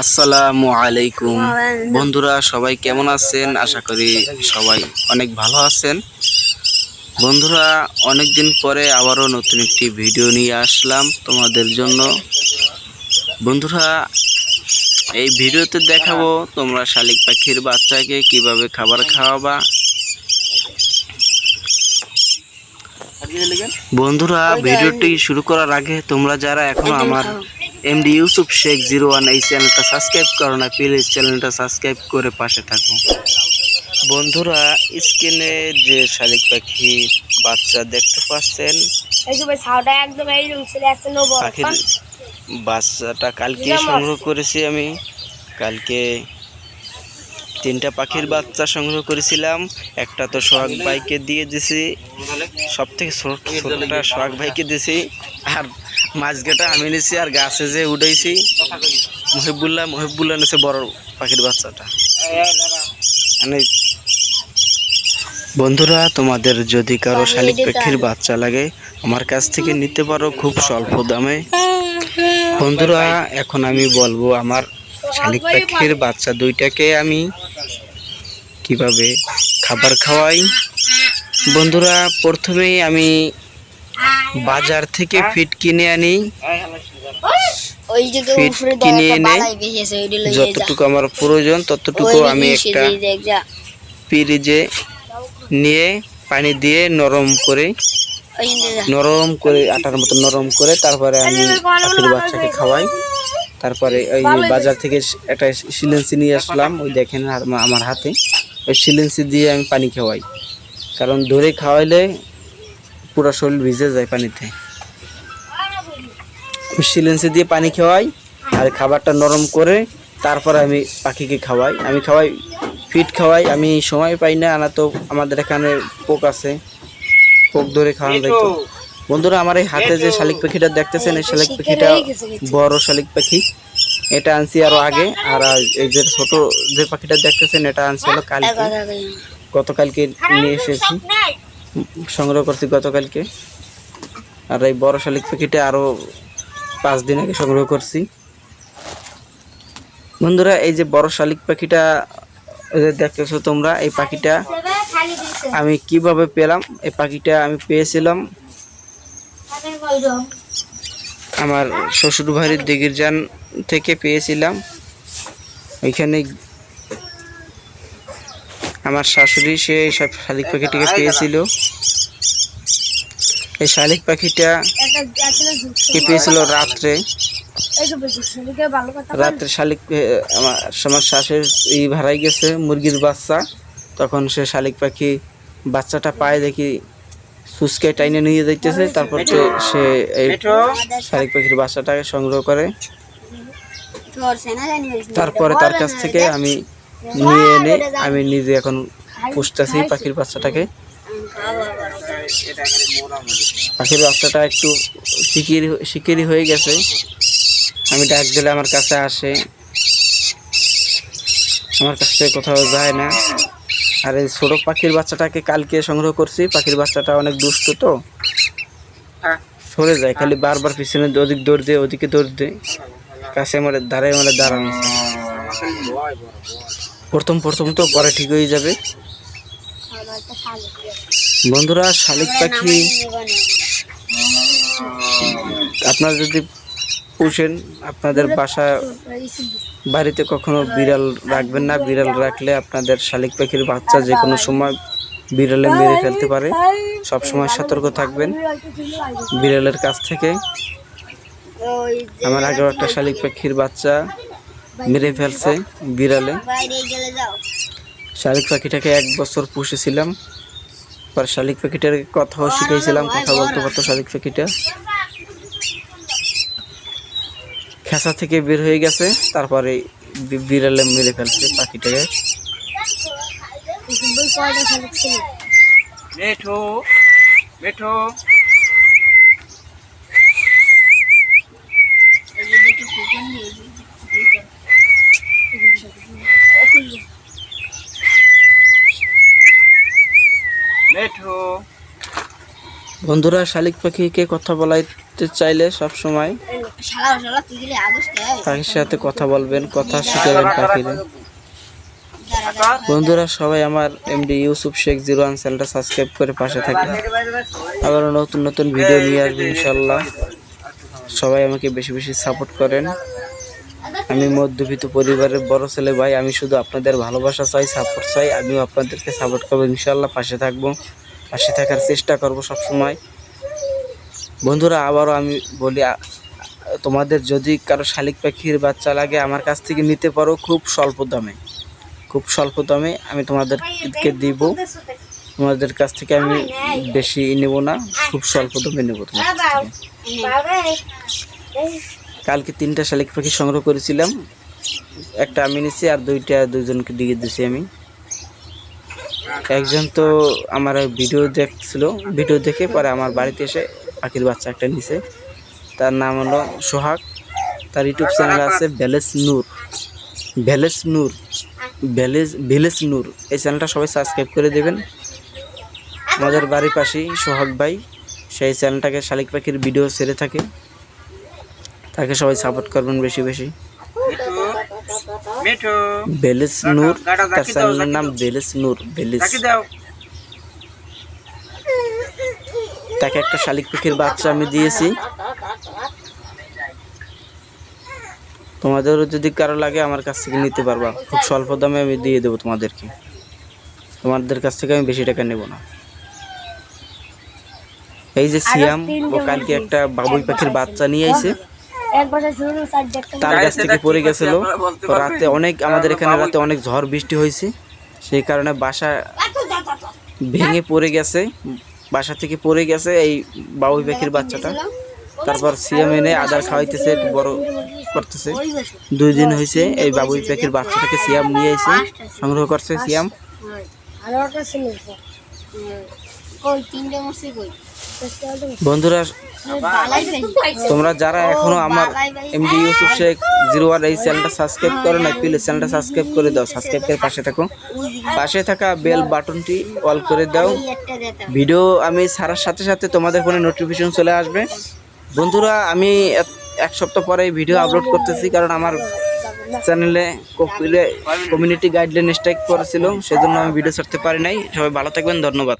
আসসালামু আলাইকুম। বন্ধুরা সবাই কেমন আছেন? আশা করি সবাই অনেক ভালো আছেন। বন্ধুরা অনেক দিন পরে আবারও নতুন একটি ভিডিও নিয়ে আসলাম তোমাদের জন্য। বন্ধুরা এই ভিডিওতে দেখাবো তোমরা শালিক পাখির বাচ্চাকে কীভাবে খাবার খাওয়াবা। বন্ধুরা ভিডিওটি শুরু করার আগে তোমরা যারা এখনও আমার MD Yusuf Sheikh zero one এই চ্যানেলটা সাবস্ক্রাইব করো না প্লিজ চ্যানেলটা সাবস্ক্রাইব করে পাশে থাকো। বন্ধুরা স্ক্রিনে যে শালিক পাখি বাচ্চা দেখতে পাচ্ছেন পাখির বাচ্চাটা কালকে সংগ্রহ করেছি আমি। কালকে তিনটা পাখির বাচ্চা সংগ্রহ করেছিলাম। একটা তো সোহাগ ভাইকে দিয়ে দিছি। সব থেকে ছোটটা সোহাগ ভাইকে দিছি। আর মাঝগাটা আমি নিছি আর গাছে যে উঠেছি মহিবুল্লাহ মহিবুল্লাহ নিছে বড় পাখির বাচ্চাটা। মানে বন্ধুরা তোমাদের যদি কারও শালিক পাখির বাচ্চা লাগে আমার কাছ থেকে নিতে পারো খুব স্বল্প দামে। বন্ধুরা এখন আমি বলব আমার শালিক পাখির বাচ্চা দুইটাকে আমি কীভাবে খাবার খাওয়াই? বন্ধুরা প্রথমেই আমি বাজার থেকে ফিট কিনে আনি। ফিট কিনে এনে যতটুকু আমার প্রয়োজন ততটুকু আমি একটা ফ্রিজে নিয়ে পানি দিয়ে নরম করে নরম করে আটার মতো নরম করে তারপরে আমি পাখির বাচ্চাকে খাওয়াই। তারপরে ওই বাজার থেকে একটা সিলেন্সি নিয়ে আসলাম ওই দেখেন আমার হাতে। ওই সিলেন্সি দিয়ে আমি পানি খাওয়াই। কারণ ধরে খাওয়াইলে পুরো শরীর ভিজে যায় পানিতে। সিলেন্সি দিয়ে পানি খাওয়াই আর খাবারটা নরম করে তারপরে আমি পাখিকে খাওয়াই। আমি খাওয়াই ফিট খাওয়াই। আমি সময় পাই না আনা তো আমাদের এখানে পোক আছে। পোক ধরে খাওয়ানো যাইতো বন্ধুরা আমার এই হাতে যে শালিক পাখিটা দেখতেছেন এই শালিক পাখিটা বড় শালিক পাখি। এটা আনছি আরও আগে। আর এই যে ছোট যে পাখিটা দেখতেছেন এটা আনছি হলো কালকে। গতকালকে নিয়ে এসেছি। সংগ্রহ করছি গতকালকে। আর এই বড় শালিক পাখিটা আরও পাঁচ দিন আগে সংগ্রহ করছি। বন্ধুরা, এই যে বড় শালিক পাখিটা দেখতেছো তোমরা, এই পাখিটা আমি কীভাবে পেলাম? এই পাখিটা আমি পেয়েছিলাম আমার শ্বশুর বাড়ির দিঘির যান থেকে পেয়েছিলাম। ওইখানে আমার শাশুড়ি সে এই সব শালিক পাখিটিকে পেয়েছিল এই শালিক পাখিটা কে পেয়েছিল রাত্রে। রাত্রে শালিক আমার আমার শ্বাসের ই ভাড়াই গেছে মুরগির বাচ্চা। তখন সে শালিক পাখি বাচ্চাটা পায় দেখি সুস্কে টাইনে নিয়ে যাইতেছে। তারপর সে সে এই শালিক পাখির বাচ্চাটাকে সংগ্রহ করে। তারপরে তার কাছ থেকে আমি নিয়ে এনে আমি নিজে এখন পুষতেছি পাখির বাচ্চাটাকে। পাখির বাচ্চাটা একটু শিকির শিকিরি হয়ে গেছে। আমি ডাক দিলে আমার কাছে আসে। আমার কাছ থেকে কোথাও যায় না। আর এই ছোটো পাখির বাচ্চাটাকে কালকে সংগ্রহ করছি। পাখির বাচ্চাটা অনেক দুষ্ট তো। সরে যায় খালি বারবার পিছনে ওদিক দৌড় দেয় ওদিকে দৌড় দেয়। কাছে আমার ধারে মানে দাঁড়ানো। প্রথম প্রথম তো পরে ঠিক হয়ে যাবে। বন্ধুরা শালিক পাখি আপনারা যদি পুষেন আপনাদের বাসা বাড়িতে কখনো বিড়াল রাখবেন না। বিড়াল রাখলে আপনাদের শালিক পাখির বাচ্চা যে কোনো সময় বিড়ালে মেরে ফেলতে পারে। সব সময় সতর্ক থাকবেন বিড়ালের কাছ থেকে। আমার আগেও একটা শালিক পাখির বাচ্চা মেরে ফেলছে বিড়ালে। যাও। শালিক পাখিটাকে এক বছর পুষেছিলাম। পর শালিক পাখিটার কথাও শিখেছিলাম কথা বলতে পারতো শালিক পাখিটা। খেসা থেকে বের হয়ে গেছে তারপরে বিড়ালে মেরে ফেলছে পাখিটাকে। বই কয়টা খালি ছিল বেঠো বেঠো এই যে দুটো কুকুর নিয়ে বেঠো বন্ধুরা শালিক পাখিকে কথা বলাইতে চাইলে সব সময় পাখির সাথে কথা বলবেন কথা শিখাবেন পাখিরে। বন্ধুরা সবাই আমার MD Yusuf Sheikh zero one চ্যানেলটা সাবস্ক্রাইব করে পাশে থাকেন আবার নতুন নতুন ভিডিও নিয়ে আসবে ইনশাল্লাহ। সবাই আমাকে বেশি বেশি সাপোর্ট করেন। আমি মধ্যবিত্ত পরিবারের বড় ছেলে ভাই আমি শুধু আপনাদের ভালোবাসা চাই সাপোর্ট চাই আমিও আপনাদেরকে সাপোর্ট করব ইনশাল্লাহ পাশে থাকব। পাশে থাকার চেষ্টা করব সব সময় বন্ধুরা, আবারও আমি বলি তোমাদের যদি কারও শালিক পাখির বাচ্চা লাগে আমার কাছ থেকে নিতে পারো খুব স্বল্প দামে। খুব স্বল্প দামে আমি তোমাদেরকে দিব। তোমাদের কাছ থেকে আমি বেশি নেব না, খুব স্বল্প দামে নেব তোমার কালকে তিনটা শালিক পাখি সংগ্রহ করেছিলাম। একটা আমি নিছি আর দুইটা দুজনকে দিয়ে দিছি আমি। একজন তো আমার ভিডিও দেখছিল ভিডিও দেখে পরে আমার বাড়িতে এসে পাখির বাচ্চা একটা নিছে। তার নাম হলো সোহাগ। তার ইউটিউব চ্যানেল আছে village Noor. Village Noor. Village village Noor. এই চ্যানেলটা সবাই সাবস্ক্রাইব করে দেবেন। আমাদের বাড়ির পাশেই সোহাগ ভাই, সেই চ্যানেলটাকে শালিক পাখির ভিডিও ছেড়ে থাকে। তাকে সবাই সাপোর্ট করবেন বেশি বেশি। বেলিস নূর তার চ্যানেলের নাম বেলিস নূর বেলিস তাকে একটা শালিক পাখির বাচ্চা আমি দিয়েছি। তোমাদেরও যদি কারও লাগে আমার কাছ থেকে নিতে পারবা। খুব স্বল্প দামে আমি দিয়ে দেবো তোমাদেরকে। তোমাদের কাছ থেকে আমি বেশি টাকা নেব না। এই যে সিয়াম ও কালকে একটা বাবুই পাখির বাচ্চা নিয়ে আইছে। তার কাছ থেকে পড়ে গেছিল। তো রাতে অনেক আমাদের এখানে রাতে অনেক ঝড় বৃষ্টি হয়েছে। সেই কারণে বাসা ভেঙে পড়ে গেছে। বাসা থেকে পড়ে গেছে এই বাবুই পাখির বাচ্চাটা। তারপর সিএম এনে আদার খাওয়াইতেছে বড় করতেছে। দুই দিন হয়েছে এই বাবুই পাখির বাচ্চাটাকে সিয়াম নিয়ে এসে সংগ্রহ করছে সিয়াম। আরও ছিল তিনটে কই? বন্ধুরা তোমরা যারা এখনও আমার MD Yusuf Sheikh zero one এই চ্যানেলটা সাবস্ক্রাইব করো না প্লিজ চ্যানেলটা সাবস্ক্রাইব করে দাও সাবস্ক্রাইব করে পাশে থাকো। পাশে থাকা বেল বাটনটি অল করে দাও। ভিডিও আমি ছাড়ার সাথে সাথে তোমাদের ফোনে নোটিফিকেশন চলে আসবে। বন্ধুরা আমি এক- এক সপ্তাহ পরে ভিডিও আপলোড করতেছি কারণ আমার চ্যানেলে কপিলে কমিউনিটি গাইডলাইন স্ট্রাইক করেছিল সেজন্য আমি ভিডিও ছাড়তে পারি নাই। সবাই ভালো থাকবেন ধন্যবাদ।